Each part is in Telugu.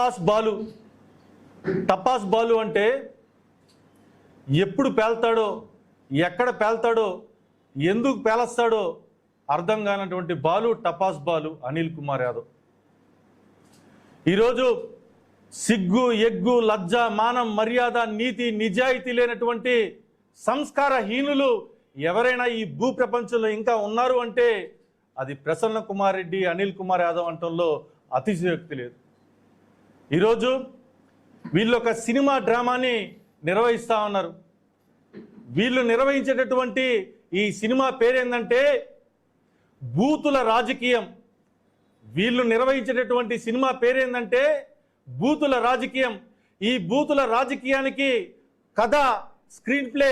టపాస్ బాలు టపాస్ బాలు అంటే ఎప్పుడు పేల్తాడో ఎక్కడ పేల్తాడో ఎందుకు పేలస్తాడో అర్థం కానటువంటి బాలు టపాస్ బాలు అనిల్ కుమార్ యాదవ్. ఈరోజు సిగ్గు ఎగ్గు లజ్జ మానం మర్యాద నీతి నిజాయితీ లేనటువంటి సంస్కారహీనులు ఎవరైనా ఈ భూ ప్రపంచంలో ఇంకా ఉన్నారు అంటే అది ప్రసన్న కుమార్ రెడ్డి అనిల్ కుమార్ యాదవ్ అంటంలో అతిశయోక్తి లేదు. ఈరోజు వీళ్ళు ఒక సినిమా డ్రామాని నిర్వహిస్తా ఉన్నారు. వీళ్ళు నిర్వహించేటటువంటి ఈ సినిమా పేరేందంటే బూతుల రాజకీయం. వీళ్ళు నిర్వహించేటటువంటి సినిమా పేరేందంటే బూతుల రాజకీయం. ఈ బూతుల రాజకీయానికి కథ స్క్రీన్ ప్లే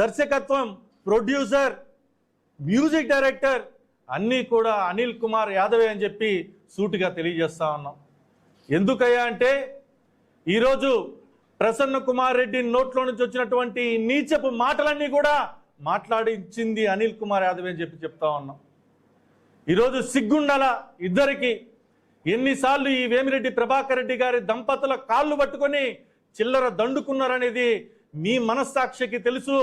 దర్శకత్వం ప్రొడ్యూసర్ మ్యూజిక్ డైరెక్టర్ అన్నీ కూడా అనిల్ కుమార్ యాదవే అని చెప్పి సూటిగా తెలియజేస్తా ఉన్నాం. ఎందుకయ్యా అంటే ఈరోజు ప్రసన్న కుమార్ రెడ్డి నోట్లో నుంచి వచ్చినటువంటి నీచపు మాటలన్నీ కూడా మాట్లాడించింది అనిల్ కుమార్ యాదవ్ అని చెప్పి చెప్తా ఉన్నాం. ఈరోజు సిగ్గుండాల ఇద్దరికి ఎన్నిసార్లు ఈ వేమిరెడ్డి ప్రభాకర్ రెడ్డి గారి దంపతుల కాళ్ళు పట్టుకొని చిల్లర దండుకున్నారనేది మీ మనస్సాక్షికి తెలుసు.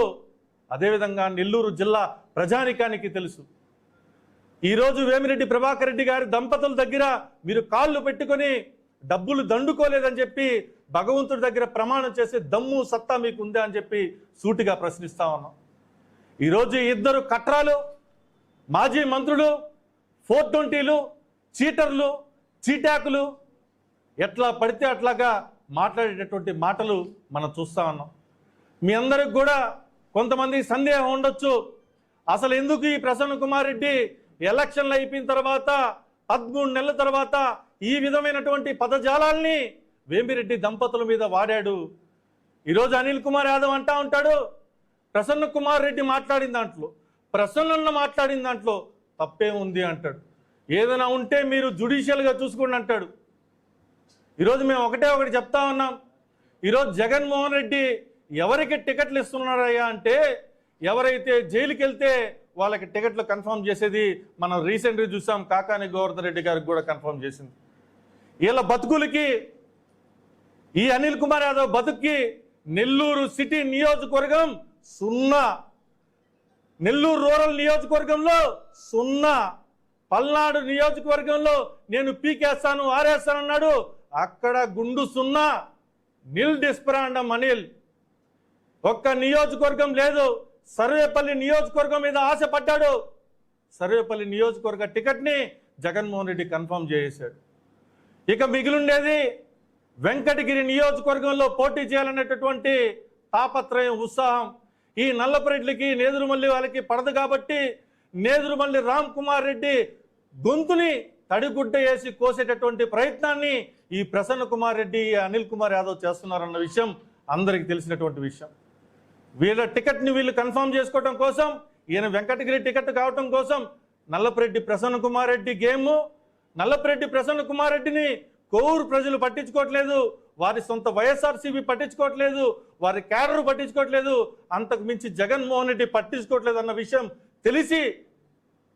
అదేవిధంగా నెల్లూరు జిల్లా ప్రజానికానికి తెలుసు. ఈరోజు వేమిరెడ్డి ప్రభాకర్ రెడ్డి గారి దంపతుల దగ్గర మీరు కాళ్ళు పెట్టుకొని డబ్బులు దండుకోలేదని చెప్పి భగవంతుడి దగ్గర ప్రమాణం చేసే దమ్ము సత్తా మీకు ఉందా అని చెప్పి సూటిగా ప్రశ్నిస్తా ఉన్నాం. ఈరోజు ఇద్దరు కట్రాలు మాజీ మంత్రులు ఫోర్ ట్వంటీలు చీటర్లు చీటాకులు ఎట్లా పడితే అట్లాగా మాట్లాడేటటువంటి మాటలు మనం చూస్తా ఉన్నాం. మీ అందరికి కూడా కొంతమంది సందేహం ఉండొచ్చు. అసలు ఎందుకు ఈ ప్రసన్న కుమార్ రెడ్డి ఎలక్షన్లు అయిపోయిన తర్వాత పదమూడు నెలల తర్వాత ఈ విధమైనటువంటి పదజాలాల్ని వేమిరెడ్డి దంపతుల మీద వాడాడు. ఈరోజు అనిల్ కుమార్ యాదవ్ అంటా ఉంటాడు ప్రసన్న కుమార్ రెడ్డి మాట్లాడిన దాంట్లో ప్రసన్న మాట్లాడిన దాంట్లో తప్పే ఉంది అంటాడు. ఏదైనా ఉంటే మీరు జుడిషియల్గా చూసుకోండి అంటాడు. ఈరోజు మేము ఒకటే ఒకటి చెప్తా ఉన్నాం. ఈరోజు జగన్మోహన్ రెడ్డి ఎవరికి టికెట్లు ఇస్తున్నారయ్యా అంటే ఎవరైతే జైలుకి వెళ్తే వాళ్ళకి టికెట్లు కన్ఫర్మ్ చేసేది మనం రీసెంట్గా చూసాం కాకాని గోవర్ధన్ రెడ్డి గారికి కూడా కన్ఫర్మ్ చేసింది. వీళ్ళ బతుకులకి ఈ అనిల్ కుమార్ యాదవ్ బతుక్కి నెల్లూరు సిటీ నియోజకవర్గం సున్నా. నెల్లూరు రూరల్ నియోజకవర్గంలో సున్నా. పల్నాడు నియోజకవర్గంలో నేను పీకేస్తాను ఆరేస్తాను అన్నాడు అక్కడ గుండు సున్నా. నిల్ డిస్పరాండం అనిల్. ఒక్క నియోజకవర్గం లేదు. సర్వేపల్లి నియోజకవర్గం మీద ఆశపడ్డాడు. సర్వేపల్లి నియోజకవర్గ టికెట్ని జగన్మోహన్ రెడ్డి కన్ఫర్మ్ చేశాడు ఇక మిగిలిండేది వెంకటగిరి నియోజకవర్గంలో పోటీ చేయాలనేటటువంటి తాపత్రయం ఉత్సాహం. ఈ నల్లపరెడ్లకి నేదురుమల్లి వాళ్ళకి పడదు కాబట్టి నేదురుమల్లి రామ్ కుమార్ రెడ్డి గొంతుని తడిగుడ్డ వేసి కోసేటటువంటి ప్రయత్నాన్ని ఈ ప్రసన్న కుమార్ రెడ్డి అనిల్ కుమార్ యాదవ్ చేస్తున్నారన్న విషయం అందరికీ తెలిసినటువంటి విషయం. వీళ్ళ టికెట్ని వీళ్ళు కన్ఫర్మ్ చేసుకోవడం కోసం ఈయన వెంకటగిరి టికెట్ కావటం కోసం నల్లపరెడ్డి ప్రసన్న కుమార్ రెడ్డి గేమ్ నల్లపరెడ్డి ప్రసన్న కుమార్ రెడ్డిని కోవూరు ప్రజలు పట్టించుకోవట్లేదు వారి సొంత వైఎస్ఆర్సీపీ పట్టించుకోవట్లేదు వారి క్యాడర్ పట్టించుకోవట్లేదు అంతకు మించి జగన్మోహన్ రెడ్డి పట్టించుకోవట్లేదు అన్న విషయం తెలిసి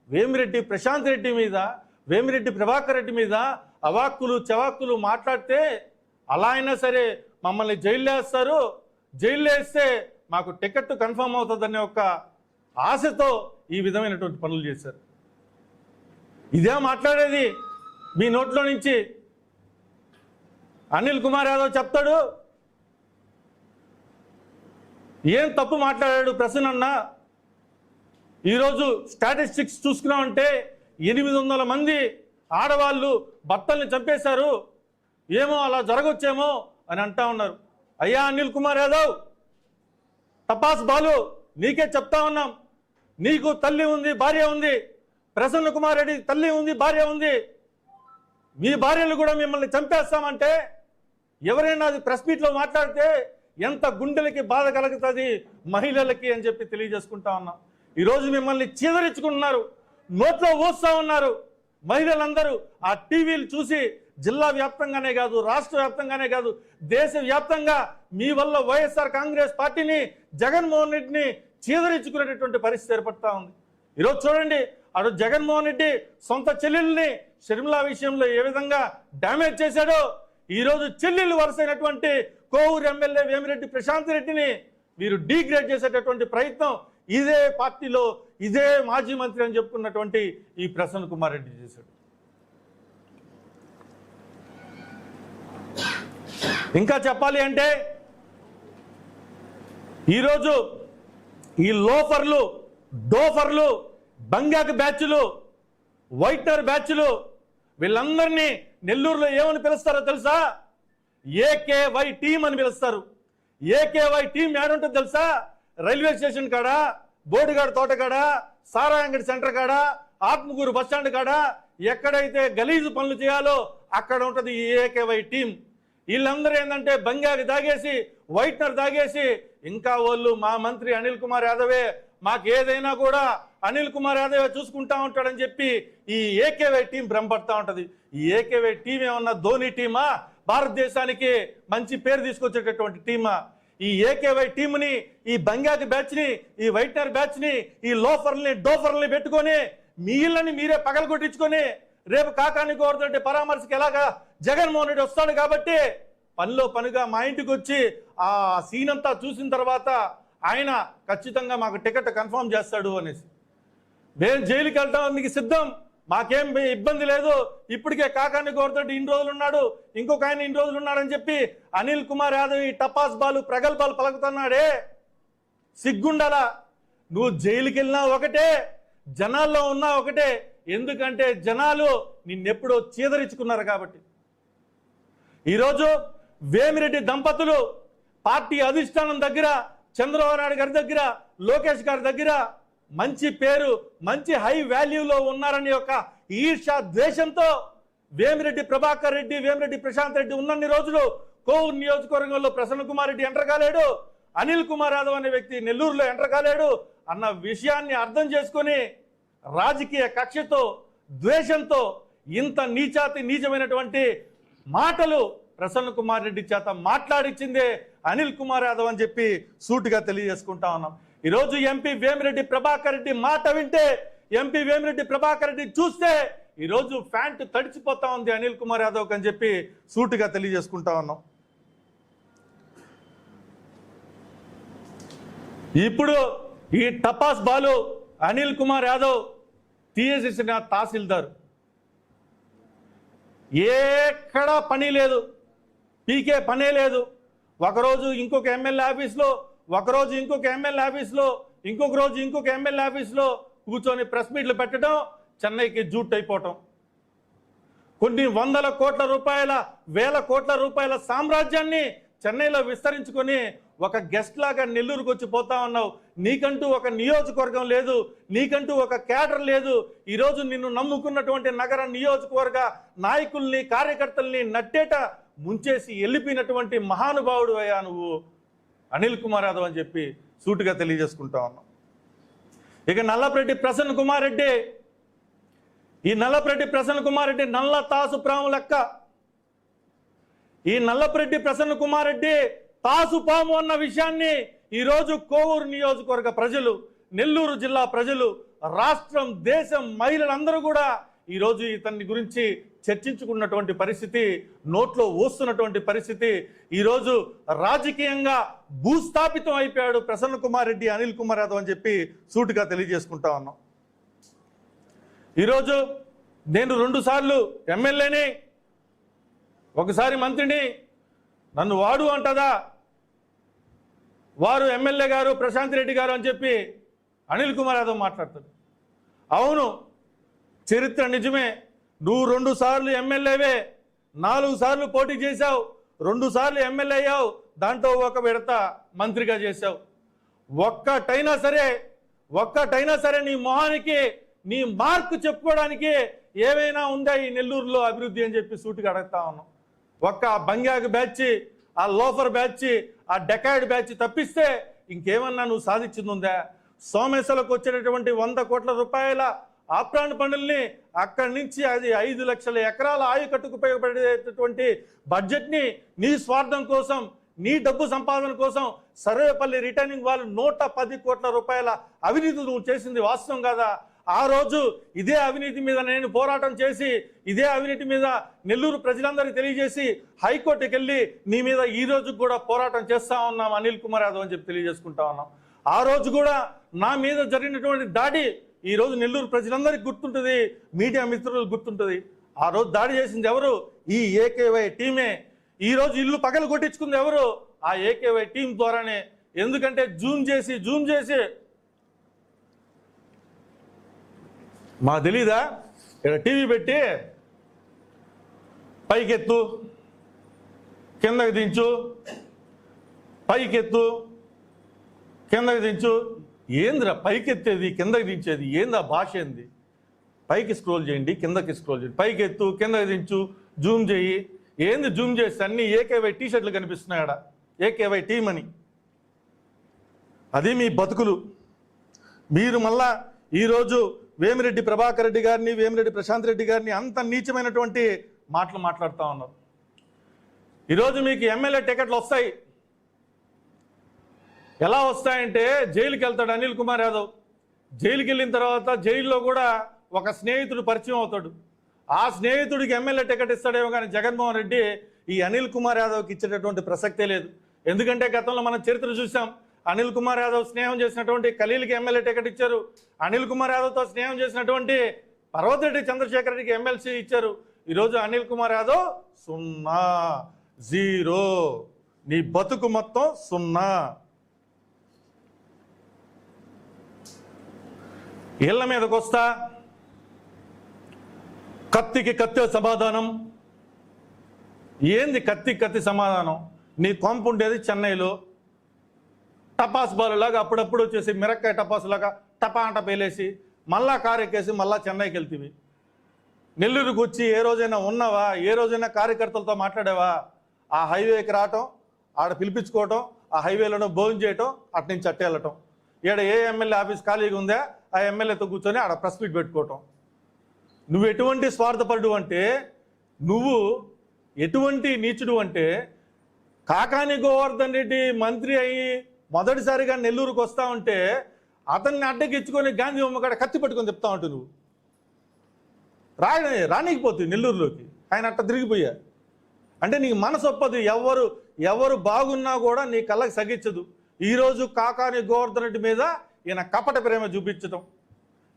వేమిరెడ్డి ప్రశాంత్ రెడ్డి మీద వేమిరెడ్డి ప్రభాకర్ రెడ్డి మీద అవాక్కులు చవాక్కులు మాట్లాడితే అలా అయినా సరే మమ్మల్ని జైల్లో వేస్తారు. జైల్లో వేస్తే మాకు టికెట్ కన్ఫర్మ్ అవుతుందనే ఒక ఆశతో ఈ విధమైనటువంటి పనులు చేశారు. ఇదే మాట్లాడేది మీ నోట్లో నుంచి. అనిల్ కుమార్ యాదవ్ చెప్తాడు ఏం తప్పు మాట్లాడాడు ప్రసన్న అన్న ఈరోజు స్టాటిస్టిక్స్ చూసుకున్నామంటే ఎనిమిది వందల మంది ఆడవాళ్ళు భర్తల్ని చంపేశారు. ఏమో అలా జరగొచ్చేమో అని అంటా ఉన్నారు. అయ్యా అనిల్ కుమార్ యాదవ్ తపాస్ బాలు నీకే చెప్తా ఉన్నాం. నీకు తల్లి ఉంది భార్య ఉంది. ప్రసన్న కుమార్ రెడ్డి తల్లి ఉంది భార్య ఉంది. మీ భార్యలు కూడా మిమ్మల్ని చంపేస్తామంటే ఎవరైనా అది ప్రెస్ మీట్లో మాట్లాడితే ఎంత గుండెలకి బాధ కలుగుతుంది మహిళలకి అని చెప్పి తెలియజేసుకుంటా ఉన్నాం. ఈరోజు మిమ్మల్ని చీదరించుకుంటున్నారు నోట్లో ఊస్తా ఉన్నారు మహిళలందరూ ఆ టీవీలు చూసి జిల్లా వ్యాప్తంగానే కాదు రాష్ట్ర వ్యాప్తంగానే కాదు దేశ వ్యాప్తంగా మీ వల్ల వైఎస్ఆర్ కాంగ్రెస్ పార్టీని జగన్మోహన్ రెడ్డిని చీదరించుకునేటటువంటి పరిస్థితి ఏర్పడతా ఉంది. ఈరోజు చూడండి అటు జగన్మోహన్ రెడ్డి సొంత చెల్లెల్ని షర్మిలా విషయంలో ఏ విధంగా డ్యామేజ్ చేశాడో ఈరోజు చెల్లెళ్ళు వరుసైనటువంటి కోవూరు ఎమ్మెల్యే వేమిరెడ్డి ప్రశాంత్ రెడ్డిని మీరు డీగ్రేడ్ చేసేటటువంటి ప్రయత్నం ఇదే పార్టీలో ఇదే మాజీ మంత్రి అని చెప్పుకున్నటువంటి ఈ ప్రసన్న కుమార్ రెడ్డి చేశాడు. ఇంకా చెప్పాలి అంటే ఈరోజు ఈ లోఫర్లు డోఫర్లు బంగాకు బ్యాచ్లు వైట్నర్ బ్యాచ్లు వీళ్ళందరినీ నెల్లూరులో ఏమని పిలుస్తారో తెలుసా? ఏకేవై టీం అని పిలుస్తారు. ఏకేవై టీం ఏడుంటుంది తెలుసా? రైల్వే స్టేషన్ కాడ? బోడిగాడు తోట కాడ? సారాయంగడి సెంటర్ కాడ? ఆత్మకూరు బస్ స్టాండ్ కాడ? ఎక్కడైతే గలీజు పనులు చేయాలో అక్కడ ఉంటుంది ఈ ఏకేవై టీం వీళ్ళందరూ ఏంటంటే బంగారు తాగేసి వైట్నర్ తాగేసి ఇంకా వాళ్ళు మా మంత్రి అనిల్ కుమార్ యాదవే మాకు ఏదైనా కూడా అనిల్ కుమార్ యాదవే చూసుకుంటా ఉంటాడని చెప్పి ఈ ఏకేవై టీం భ్రమపడతా ఉంటుంది. ఈ ఏకేవై టీం ఏమన్నా ధోని టీమా? భారతదేశానికి మంచి పేరు తీసుకొచ్చేటటువంటి టీమా? ఈ ఏకేవై టీంని ఈ బంగాకి బ్యాచ్ని ఈ వైట్నర్ బ్యాచ్ని ఈ లోఫర్ని డోఫర్ని పెట్టుకొని మీ ఇళ్ళని మీరే పగలగొట్టించుకొని రేపు కాకాని కోరుతుంటే పరామర్శకి ఎలాగా జగన్మోహన్ రెడ్డి వస్తాడు కాబట్టి పనిలో పనిగా మా ఇంటికి వచ్చి ఆ సీన్ అంతా చూసిన తర్వాత ఆయన ఖచ్చితంగా మాకు టికెట్ కన్ఫర్మ్ చేస్తాడు అనేసి. మేము జైలుకి వెళ్తాం మీకు సిద్ధం. మాకేం ఇబ్బంది లేదు. ఇప్పటికే కాకాని కోరుతుంటే ఇన్ని రోజులు ఉన్నాడు. ఇంకొక ఆయన ఇన్ని రోజులు ఉన్నాడని చెప్పి అనిల్ కుమార్ యాదవ్ ఈ టపాస్ బాలు ప్రగల్భాలు పలుకుతున్నాడే. సిగ్గుండాలా? నువ్వు జైలుకి వెళ్ళినా ఒకటే జనాల్లో ఉన్నా ఒకటే ఎందుకంటే జనాలు నిన్నెప్పుడో చీదరించుకున్నారు కాబట్టి. ఈరోజు వేమిరెడ్డి దంపతులు పార్టీ అధిష్టానం దగ్గర చంద్రబాబు నాయుడు గారి దగ్గర లోకేష్ గారి దగ్గర మంచి పేరు మంచి హై వాల్యూలో ఉన్నారని ఒక ఈర్ష ద్వేషంతో వేమిరెడ్డి ప్రభాకర్ రెడ్డి వేమిరెడ్డి ప్రశాంత్ రెడ్డి ఉన్నన్ని రోజులు కోవూరు నియోజకవర్గంలో ప్రసన్న కుమార్ రెడ్డి ఎంటర్ కాలేడు అనిల్ కుమార్ యాదవ్ అనే వ్యక్తి నెల్లూరులో ఎంటర్ కాలేడు అన్న విషయాన్ని అర్థం చేసుకొని రాజకీయ కక్షతో ద్వేషంతో ఇంత నీచాతి నీచమైనటువంటి మాటలు ప్రసన్న కుమార్ రెడ్డి చేత మాట్లాడించిందే అనిల్ కుమార్ యాదవ్ అని చెప్పి సూటుగా తెలియజేసుకుంటా ఉన్నాం. ఈరోజు ఎంపీ వేమిరెడ్డి ప్రభాకర్ రెడ్డి మాట వింటే ఎంపీ వేమిరెడ్డి ప్రభాకర్ రెడ్డి చూస్తే ఈరోజు ఫ్యాంట్ తడిచిపోతా ఉంది అనిల్ కుమార్ యాదవ్ అని చెప్పి సూటుగా తెలియజేసుకుంటా ఉన్నాం. ఇప్పుడు ఈ టపాస్ బాలు అనిల్ కుమార్ యాదవ్ తీసేసిన తహసీల్దార్. ఎక్కడా పని లేదు. పీకే పనే లేదు. ఒకరోజు ఇంకొక ఎమ్మెల్యే ఆఫీస్లో ఒకరోజు ఇంకొక ఎమ్మెల్యే ఆఫీస్లో ఇంకొక రోజు ఇంకొక ఎమ్మెల్యే ఆఫీస్లో కూర్చొని ప్రెస్ మీట్లు పెట్టడం చెన్నైకి జూట్ అయిపోవటం. కొన్ని వందల కోట్ల రూపాయల వేల కోట్ల రూపాయల సామ్రాజ్యాన్ని చెన్నైలో విస్తరించుకొని ఒక గెస్ట్ లాగా నెల్లూరుకు వచ్చి పోతా ఉన్నావు. నీకంటూ ఒక నియోజకవర్గం లేదు నీకంటూ ఒక క్యాడర్ లేదు. ఈరోజు నిన్ను నమ్ముకున్నటువంటి నగర నియోజకవర్గ నాయకుల్ని కార్యకర్తల్ని నట్టేట ముంచేసి వెళ్ళిపోయినటువంటి మహానుభావుడు అయ్యా నువ్వు. అనిల్ కుమార్ యాదవ్ అని చెప్పి సూటిగా తెలియజేసుకుంటా ఉన్నావు ఇక నల్లపరెడ్డి ప్రసన్న కుమార్ రెడ్డి. ఈ నల్లపరెడ్డి ప్రసన్న కుమార్ రెడ్డి నల్ల తాసు ప్రాము లెక్క. ఈ నల్లపరెడ్డి ప్రసన్న కుమార్ రెడ్డి తాసు పాము అన్న విషయాన్ని ఈరోజు కోవూరు నియోజకవర్గ ప్రజలు నెల్లూరు జిల్లా ప్రజలు రాష్ట్రం దేశం మహిళలందరూ కూడా ఈరోజు ఇతన్ని గురించి చర్చించుకున్నటువంటి పరిస్థితి నోట్లో ఊస్తున్నటువంటి పరిస్థితి. ఈరోజు రాజకీయంగా భూస్థాపితం అయిపోయాడు ప్రసన్న కుమార్ రెడ్డి అనిల్ కుమార్ యాదవ్ అని చెప్పి సూటిగా తెలియజేసుకుంటా ఉన్నాం. ఈరోజు నేను రెండు సార్లు ఎమ్మెల్యేని ఒకసారి మంత్రిని నన్ను వాడు అంటదా? వారు ఎమ్మెల్యే గారు ప్రశాంత్ రెడ్డి గారు అని చెప్పి అనిల్ కుమార్ యాదవ్ మాట్లాడతాడు అవును చరిత్ర నిజమే. నువ్వు రెండు సార్లు ఎమ్మెల్యేవే నాలుగు సార్లు పోటీ చేశావు రెండు సార్లు ఎమ్మెల్యే అయ్యావు దాంట్లో ఒక విడత మంత్రిగా చేశావు. ఒక్కటైనా సరే ఒక్కటైనా సరే నీ మొహానికి నీ మార్కు చెప్పుకోవడానికి ఏమైనా ఉందా ఈ నెల్లూరులో అభివృద్ధి అని చెప్పి సూటిగా అడుగుతా ఉన్నాం. ఒక్క బంగాకు బ్యాచ్ ఆ లోఫర్ బ్యాచ్ ఆ డెకాయిడ్ బ్యాచ్ తప్పిస్తే ఇంకేమన్నా నువ్వు సాధించింది ఉందా సోమేశ్వరకు వచ్చేటటువంటి వంద కోట్ల రూపాయల ఆప్రాణ పనుల్ని అక్కడి నుంచి అది ఐదు లక్షల ఎకరాల ఆయుకట్టుకు ఉపయోగపడేటటువంటి బడ్జెట్ని నీ స్వార్థం కోసం నీ డబ్బు సంపాదన కోసం సర్వేపల్లి రిటర్నింగ్ వాళ్ళు నూట పది కోట్ల రూపాయల అవినీతి నువ్వు చేసింది వాస్తవం కాదా? ఆ రోజు ఇదే అవినీతి మీద నేను పోరాటం చేసి ఇదే అవినీతి మీద నెల్లూరు ప్రజలందరికీ తెలియజేసి హైకోర్టుకి వెళ్ళి నీ మీద ఈ రోజు కూడా పోరాటం చేస్తా ఉన్నాం అనిల్ కుమార్ యాదవ్ అని చెప్పి తెలియజేసుకుంటా ఉన్నాం. ఆ రోజు కూడా నా మీద జరిగినటువంటి దాడి ఈ రోజు నెల్లూరు ప్రజలందరికీ గుర్తుంటుంది మీడియా మిత్రులకు గుర్తుంటుంది. ఆ రోజు దాడి చేసింది ఎవరు? ఈ ఏకేవై టీమే. ఈ రోజు ఇల్లు పగలు కొట్టించుకుంది ఎవరు? ఆ ఏకేవై టీం ద్వారానే. ఎందుకంటే జూమ్ చేసి జూమ్ చేసి మా తెలీదా? ఇక్కడ టీవీ పెట్టి పైకెత్తు కిందకి దించు పైకెత్తు కిందకి దించు. ఏందిరా పైకెత్తేది కిందకి దించేది? ఏంది ఆ భాష ఏంది? పైకి స్క్రోల్ చేయండి కిందకి స్క్రోల్ చేయండి. పైకి ఎత్తు కిందకి దించు జూమ్ చేయి. ఏంది జూమ్ చేస్తే అన్ని ఏకేవై టీ షర్ట్లు కనిపిస్తున్నాయి ఆడ. ఏకేవై టీమ్ అని. అది మీ బతుకులు. మీరు మళ్ళా ఈరోజు వేమిరెడ్డి ప్రభాకర్ రెడ్డి గారిని వేమిరెడ్డి ప్రశాంత్ రెడ్డి గారిని అంత నీచమైనటువంటి మాటలు మాట్లాడుతూ ఉన్నారు. ఈరోజు మీకు ఎమ్మెల్యే టికెట్లు వస్తాయి. ఎలా వస్తాయంటే జైలుకి వెళ్తాడు అనిల్ కుమార్ యాదవ్. జైలుకి వెళ్ళిన తర్వాత జైల్లో కూడా ఒక స్నేహితుడు పరిచయం అవుతాడు. ఆ స్నేహితుడికి ఎమ్మెల్యే టికెట్ ఇస్తాడేమో కానీ జగన్మోహన్ రెడ్డి ఈ అనిల్ కుమార్ యాదవ్కి ఇచ్చేటటువంటి ప్రసక్తే లేదు. ఎందుకంటే గతంలో మనం చరిత్ర చూసాం అనిల్ కుమార్ యాదవ్ స్నేహం చేసినటువంటి ఖలీల్కి ఎమ్మెల్యే టికెట్ ఇచ్చారు. అనిల్ కుమార్ యాదవ్తో స్నేహం చేసినటువంటి పర్వతరెడ్డి చంద్రశేఖర్ రెడ్డికి ఎమ్మెల్సీ ఇచ్చారు. ఈరోజు అనిల్ కుమార్ యాదవ్ సున్నా జీరో. నీ బతుకు మొత్తం సున్నా. ఇళ్ళ మీదకు వస్తా. కత్తికి కత్తి సమాధానం. ఏంది కత్తి కత్తి సమాధానం? నీ కొంపు ఉండేది చెన్నైలో. టపాస్ బాలులాగా అప్పుడప్పుడు వచ్చేసి మిరక్కాయ టపాస్ లాగా టపా అంట పేలేసి మళ్ళా కారు ఎక్కేసి మళ్ళా చెన్నైకి వెళ్తీవి నెల్లూరుకు వచ్చి ఏ రోజైనా ఉన్నావా? ఏ రోజైనా కార్యకర్తలతో మాట్లాడావా? ఆ హైవేకి రావటం ఆడ పిలిపించుకోవటం ఆ హైవేలోనో భోజనం చేయటం అటు నుంచి వెళ్ళటం. ఈడ ఏ ఎమ్మెల్యే ఆఫీస్ ఖాళీగా ఉందా ఆ ఎమ్మెల్యేతో కూర్చొని ఆడ ప్రెస్ మీట్ పెట్టుకోవటం. నువ్వు ఎటువంటి స్వార్థపరుడు అంటే నువ్వు ఎటువంటి నీచుడు అంటే కాకాని గోవర్ధన్ రెడ్డి మంత్రి అయ్యి మొదటిసారిగా నెల్లూరుకు వస్తా ఉంటే అతన్ని అడ్డగించుకొని గాంధీ బొమ్మకాడ కత్తి పట్టుకొని చెప్తా ఉంటావు నువ్వు. రా రానికపోతుంది నెల్లూరులోకి. ఆయన అట్ట తిరిగిపోయా. అంటే నీకు మనసు ఒప్పదు ఎవరు ఎవరు బాగున్నా కూడా నీ కళ్ళకి సగించదు ఈరోజు కాకాని గోవర్ధన్ రెడ్డి మీద ఈయన కపట ప్రేమ చూపించటం.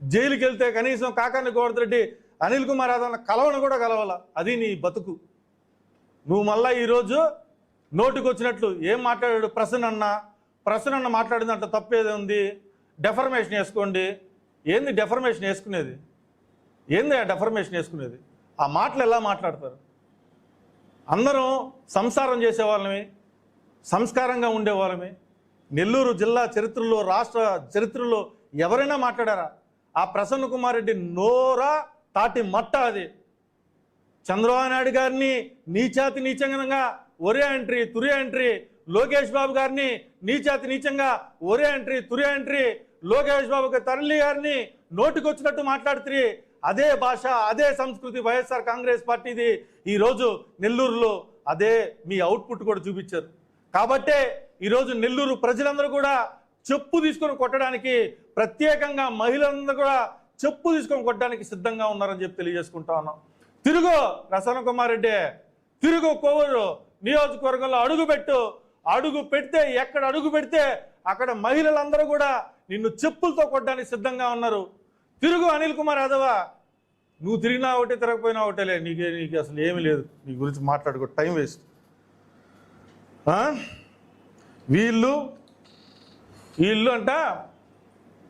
జైలుకి వెళ్తే కనీసం కాకాని గోవర్ధన్ రెడ్డి అనిల్ కుమార్ యాదవ్ కలవను కూడా కలవాల. అది నీ బతుకు. నువ్వు మళ్ళా ఈరోజు నోటికొచ్చినట్లు ఏం మాట్లాడాడు ప్రసన్న అన్న ప్రసన్న అన్న మాట్లాడిందంట తప్పేది ఉంది. డెఫర్మేషన్ వేసుకోండి. ఏంది డెఫర్మేషన్ వేసుకునేది? ఏంది ఆ డెఫర్మేషన్ వేసుకునేది? ఆ మాటలు ఎలా మాట్లాడతారు? అందరం సంసారం చేసేవాళ్ళమే సంస్కారంగా ఉండేవాళ్ళమే. నెల్లూరు జిల్లా చరిత్రలో రాష్ట్ర చరిత్రలో ఎవరైనా మాట్లాడారా? ఆ ప్రసన్న కుమార్ రెడ్డి నోరా తాటి మట్ట అది. చంద్రబాబు నాయుడు గారిని నీచాతి నీచంగా ఒరే ఎంట్రీ తురి ఎంట్రీ లోకేష్ బాబు గారిని నీచాతి నీచంగా ఒరే ఎంట్రీ తురే ఎంట్రీ లోకేష్ బాబు తరలి గారిని నోటికొచ్చినట్టు మాట్లాడుతుంది అదే భాష అదే సంస్కృతి వైఎస్ఆర్ కాంగ్రెస్ పార్టీది ఈరోజు నెల్లూరులో అదే మీ అవుట్పుట్ కూడా చూపించారు. కాబట్టే ఈరోజు నెల్లూరు ప్రజలందరూ కూడా చెప్పు తీసుకొని కొట్టడానికి ప్రత్యేకంగా మహిళలందరూ కూడా చెప్పు తీసుకొని కొట్టడానికి సిద్ధంగా ఉన్నారని చెప్పి తెలియజేసుకుంటా ఉన్నాం. తిరుగు ప్రసన్న కుమార్ రెడ్డి తిరుగు కోవూరు నియోజకవర్గంలో అడుగుపెట్టు అడుగు పెడితే ఎక్కడ అడుగు పెడితే అక్కడ మహిళలందరూ కూడా నిన్ను చెప్పులతో కొట్టడానికి సిద్ధంగా ఉన్నారు. తిరుగు అనిల్ కుమార్ యాదవ. నువ్వు తిరిగినా ఒకటే తిరగపోయినా ఒకటేలే నీకు నీకు అసలు ఏమీ లేదు. నీ గురించి మాట్లాడుకో టైం వేస్ట్. వీళ్ళు వీళ్ళు అంట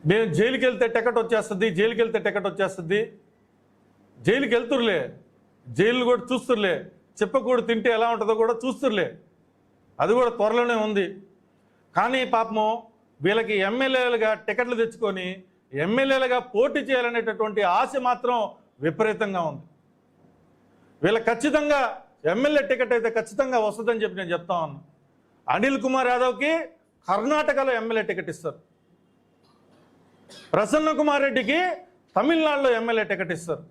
మేము జైలుకి వెళ్తే టికెట్ వచ్చేస్తుంది జైలుకి వెళ్తే టికెట్ వచ్చేస్తుంది. జైలుకి వెళ్తురులే. జైలు కూడా చూస్తురులే. చెప్పకూడదు తింటే ఎలా ఉంటుందో కూడా చూస్తురులే. అది కూడా త్వరలోనే ఉంది. కానీ పాపము వీళ్ళకి ఎమ్మెల్యేలుగా టికెట్లు తెచ్చుకొని ఎమ్మెల్యేలుగా పోటీ చేయాలనేటటువంటి ఆశ మాత్రం విపరీతంగా ఉంది. వీళ్ళకి ఖచ్చితంగా ఎమ్మెల్యే టికెట్ అయితే ఖచ్చితంగా వస్తుందని చెప్పి నేను చెప్తా ఉన్నా. అనిల్ కుమార్ యాదవ్కి కర్ణాటకలో ఎమ్మెల్యే టికెట్ ఇస్తారు. ప్రసన్న కుమార్ రెడ్డికి తమిళనాడులో ఎమ్మెల్యే టికెట్ ఇస్తారు.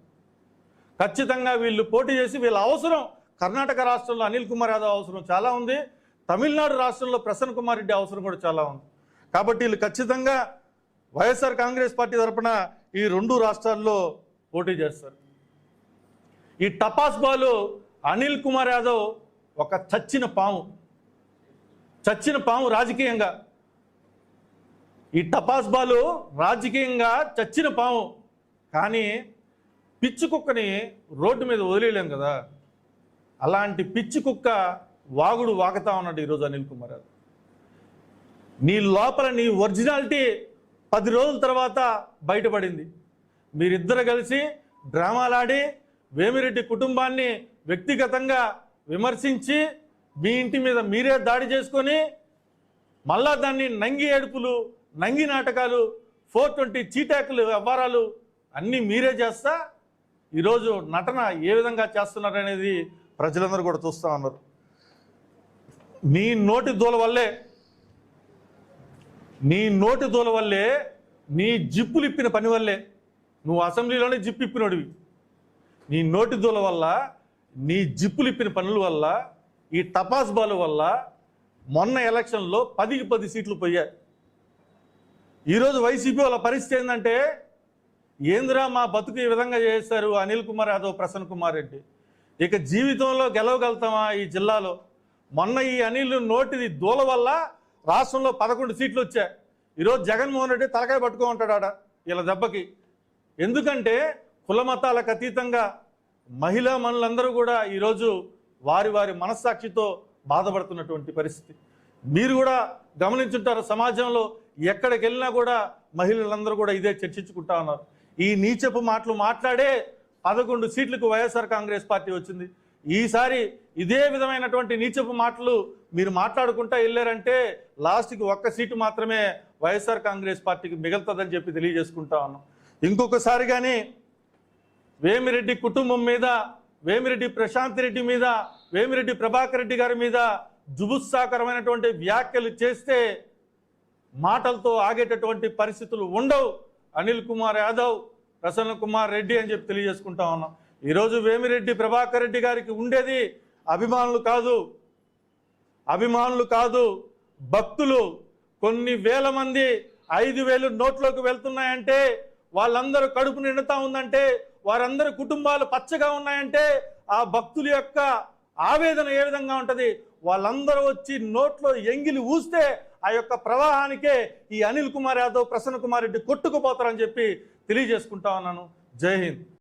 ఖచ్చితంగా వీళ్ళు పోటీ చేసి వీళ్ళ అవసరం కర్ణాటక రాష్ట్రంలో అనిల్ కుమార్ యాదవ్ అవసరం చాలా ఉంది. తమిళనాడు రాష్ట్రంలో ప్రసన్న కుమార్ రెడ్డి అవసరం కూడా చాలా ఉంది. కాబట్టి వీళ్ళు ఖచ్చితంగా వైఎస్ఆర్ కాంగ్రెస్ పార్టీ తరపున ఈ రెండు రాష్ట్రాల్లో పోటీ చేస్తారు. ఈ టపాస్ బాలు అనిల్ కుమార్ యాదవ్ ఒక చచ్చిన పాము. చచ్చిన పాము రాజకీయంగా. ఈ టపాస్ బాలు రాజకీయంగా చచ్చిన పాము. కానీ పిచ్చి కుక్కని రోడ్డు మీద వదిలేయలేం కదా. అలాంటి పిచ్చి కుక్క వాగుడు వాగుతా ఉన్నాడు ఈరోజు అనిల్ కుమార్ గారు. నీ లోపల నీ ఒరిజినాలిటీ పది రోజుల తర్వాత బయటపడింది. మీరిద్దరు కలిసి డ్రామాలాడి వేమిరెడ్డి కుటుంబాన్ని వ్యక్తిగతంగా విమర్శించి మీ ఇంటి మీద మీరే దాడి చేసుకొని మళ్ళా దాన్ని నంగి ఏడుపులు నంగి నాటకాలు ఫోర్ ట్వంటీ చీటాకులు వ్యవహారాలు అన్నీ మీరే చేస్తా. ఈరోజు నటన ఏ విధంగా చేస్తున్నారనేది ప్రజలందరూ కూడా చూస్తూ ఉన్నారు. నీ నోటి దూల వల్లే నీ నోటి దూల వల్లే నీ జిప్పులు ఇప్పిన పని వల్లే నువ్వు అసెంబ్లీలోనే జిప్పు ఇప్పినోడివి. నీ నోటి దూల వల్ల నీ జిప్పులు ఇప్పిన పనుల వల్ల ఈ టపాస్ బాల్ వల్ల మొన్న ఎలక్షన్లో పదికి పది సీట్లు పోయాయి ఈరోజు వైసీపీ వాళ్ళ పరిస్థితి ఏంటంటే ఏందిరా మా బతుకు ఈ విధంగా చేశారు? అనిల్ కుమార్ యాదవ్ ప్రసన్న కుమార్ రెడ్డి. ఇక జీవితంలో గెలవగలుగుతామా ఈ జిల్లాలో? మొన్న ఈ అనిల్ నోటిది దూల వల్ల రాష్ట్రంలో పదకొండు సీట్లు వచ్చాయి. ఈరోజు జగన్మోహన్ రెడ్డి తలకాయ పట్టుకో ఉంటాడు ఆడ వీళ్ళ దెబ్బకి. ఎందుకంటే కుల మతాలకు అతీతంగా మహిళా మనులందరూ కూడా ఈరోజు వారి వారి మనస్సాక్షితో బాధపడుతున్నటువంటి పరిస్థితి. మీరు కూడా గమనించుంటారు సమాజంలో ఎక్కడికి వెళ్ళినా కూడా మహిళలందరూ కూడా ఇదే చర్చించుకుంటా ఉన్నారు. ఈ నీచపు మాటలు మాట్లాడే పదకొండు సీట్లకు వైఎస్ఆర్ కాంగ్రెస్ పార్టీ వచ్చింది. ఈసారి ఇదే విధమైనటువంటి నీచపు మాటలు మీరు మాట్లాడుకుంటా వెళ్ళారంటే లాస్ట్కి ఒక్క సీటు మాత్రమే వైఎస్ఆర్ కాంగ్రెస్ పార్టీకి మిగులుతుందని చెప్పి తెలియజేసుకుంటా ఉన్నాం. ఇంకొకసారి కానీ వేమిరెడ్డి కుటుంబం మీద వేమిరెడ్డి ప్రశాంత్ రెడ్డి మీద వేమిరెడ్డి ప్రభాకర్ రెడ్డి గారి మీద జుబుత్సాకరమైనటువంటి వ్యాఖ్యలు చేస్తే మాటలతో ఆగేటటువంటి పరిస్థితులు ఉండవు. అనిల్ కుమార్ యాదవ్ ప్రసన్న కుమార్ రెడ్డి అని చెప్పి తెలియజేసుకుంటా ఉన్నాం. ఈరోజు వేమిరెడ్డి ప్రభాకర్ రెడ్డి గారికి ఉండేది అభిమానులు కాదు. అభిమానులు కాదు భక్తులు కొన్ని వేల మంది ఐదు వేలు నోట్లోకి వెళ్తున్నాయంటే వాళ్ళందరూ కడుపు నిండుతా ఉందంటే వారందరి కుటుంబాలు పచ్చగా ఉన్నాయంటే ఆ భక్తుల యొక్క ఆవేదన ఏ విధంగా ఉంటుంది? వాళ్ళందరూ వచ్చి నోట్లో ఎంగిలి ఊస్తే ఆ యొక్క ప్రవాహానికే ఈ అనిల్ కుమార్ యాదవ్ ప్రసన్న కుమార్ రెడ్డి కొట్టుకుపోతారని చెప్పి తెలియజేసుకుంటా ఉన్నాను. జై హింద్.